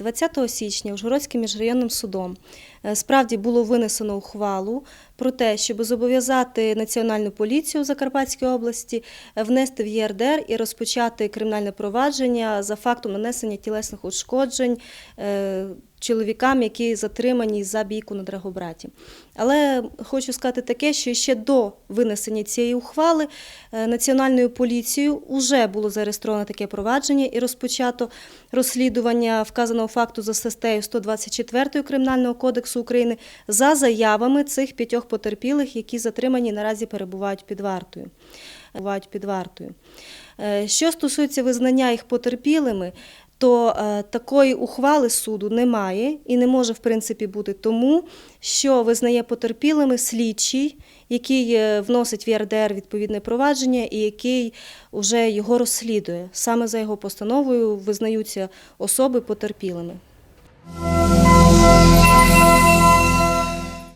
20 січня Ужгородським міжрайонним судом. Е, справді було винесено ухвалу про те, щоб зобов'язати Національну поліцію Закарпатської області е, внести в ЄРДР і розпочати кримінальне провадження за фактом нанесення тілесних ушкоджень е, чоловікам, які затримані за бійку на Драгобраті. Але хочу сказати таке, що ще до винесення цієї ухвали е, Національною поліцією вже було зареєстровано таке провадження і розпочато розслідування вказаного факту за статтею 124 Кримінального кодексу України за заявами цих п'ятьох потерпілих, які затримані наразі перебувають під вартою. Під вартою. Е, Що стосується визнання їх потерпілими, то е, такої ухвали суду немає і не може в принципі бути тому, що визнає потерпілими слідчий, який е, вносить в ЄРДР відповідне провадження і який вже його розслідує. Саме за його постановою визнаються особи потерпілими.